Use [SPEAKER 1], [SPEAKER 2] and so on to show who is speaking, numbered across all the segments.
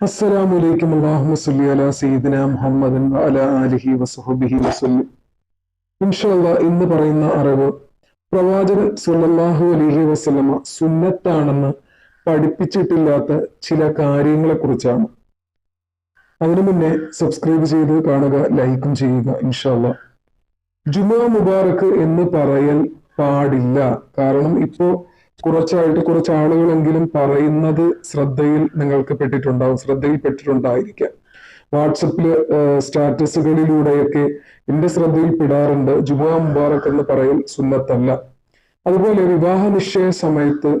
[SPEAKER 1] അസ്സലാമു അലൈക്കും അല്ലാഹുമ്മ സല്ലി അലാ സയ്യിദിന അലിഹി വസല്ലി. ഇന്ന് പറയുന്ന അറിവ് പ്രവാചകൻ സല്ലല്ലാഹു അലൈഹി വസല്ലമ സുന്നത്താണെന്ന് പഠിപ്പിച്ചിട്ടില്ലാത്ത ചില കാര്യങ്ങളെ കുറിച്ചാണ് അതിനു മുന്നേ സബ്സ്ക്രൈബ് ചെയ്ത് കാണുക ലൈക്കും ചെയ്യുക ഇൻഷല്ല ജുമാ മുബാറക്ക് എന്ന് പറയൽ പാടില്ല. കാരണം ഇപ്പോ കുറച്ചായിട്ട് കുറച്ച് ആളുകളെങ്കിലും പറയുന്നത് ശ്രദ്ധയിൽ നിങ്ങൾക്ക് പെട്ടിട്ടുണ്ടാവും ശ്രദ്ധയിൽ പെട്ടിട്ടുണ്ടായിരിക്കാം വാട്സപ്പിൽ സ്റ്റാറ്റസുകളിലൂടെയൊക്കെ എന്റെ ശ്രദ്ധയിൽ പെടാറുണ്ട് ജുമാ മുബാറക് എന്ന് പറയൽ സുന്നത്തല്ല. അതുപോലെ വിവാഹ നിശ്ചയ സമയത്ത്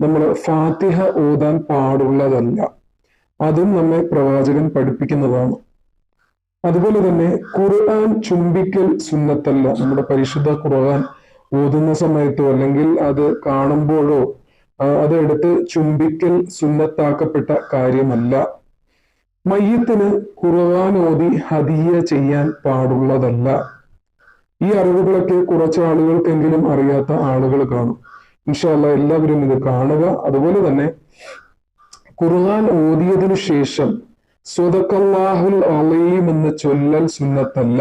[SPEAKER 1] നമ്മൾ ഫാത്തിഹ ഓതാൻ പാടുള്ളതല്ല. അതും നമ്മെ പ്രവാചകൻ പഠിപ്പിക്കുന്നതാണ്. അതുപോലെ തന്നെ ഖുർആൻ ചുംബിക്കൽ സുന്നത്തല്ല. നമ്മുടെ പരിശുദ്ധ ഖുർആൻ ഓതുന്ന സമയത്തോ അല്ലെങ്കിൽ അത് കാണുമ്പോഴോ അതെടുത്ത് ചുംബിക്കൽ സുന്നത്താക്കപ്പെട്ട കാര്യമല്ല. മയ്യത്തിന് ഖുർആൻ ഓതി ഹദിയ ചെയ്യാൻ പാടുള്ളതല്ല. ഈ അറിവുകളൊക്കെ കുറച്ച് ആളുകൾക്കെങ്കിലും അറിയാത്ത ആളുകൾ കാണും. ഇൻഷാല്ല എല്ലാവരും ഇത് കാണുക. അതുപോലെ തന്നെ ഖുർആൻ ഓതിയതിനു ശേഷം സ്വതക്കല്ലാഹുൽ അലീം എന്ന് ചൊല്ലൽ സുന്നത്തല്ല.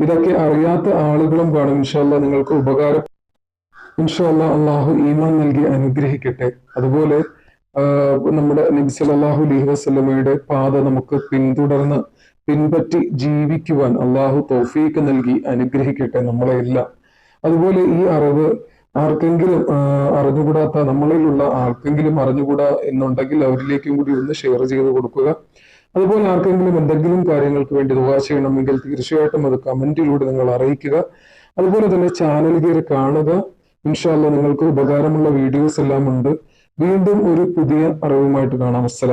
[SPEAKER 1] ഇതൊക്കെ അറിയാത്ത ആളുകളും കാണും ഇൻഷാല്ല നിങ്ങൾക്ക് ഉപകാരം. ഇൻഷാല്ല അള്ളാഹു ഈമാൻ നൽകി അനുഗ്രഹിക്കട്ടെ. അതുപോലെ നമ്മുടെ നബിസ് അള്ളാഹു അലഹി വസ്ലമയുടെ പാത നമുക്ക് പിന്തുടർന്ന് പിൻപറ്റി ജീവിക്കുവാൻ അള്ളാഹു തോഫീക്ക് നൽകി അനുഗ്രഹിക്കട്ടെ നമ്മളെ എല്ലാം അതുപോലെ ഈ അറിവ് ആർക്കെങ്കിലും അറിഞ്ഞുകൂടാത്ത നമ്മളിലുള്ള ആർക്കെങ്കിലും അറിഞ്ഞുകൂടാ എന്നുണ്ടെങ്കിൽ അവരിലേക്കും കൂടി ഒന്ന് ഷെയർ ചെയ്ത് കൊടുക്കുക. അതുപോലെ ആർക്കെങ്കിലും എന്തെങ്കിലും കാര്യങ്ങൾക്ക് വേണ്ടി ദുവാ ചെയ്യണമെങ്കിൽ തീർച്ചയായിട്ടും അത് കമന്റിലൂടെ നിങ്ങൾ അറിയിക്കുക. അതുപോലെ തന്നെ ചാനൽ കയറി കാണുക. ഇൻഷാല്ല നിങ്ങൾക്ക് ഉപകാരമുള്ള വീഡിയോസ് എല്ലാം ഉണ്ട്. വീണ്ടും ഒരു പുതിയ അറിവുമായിട്ട് കാണാം. അസ്സലാം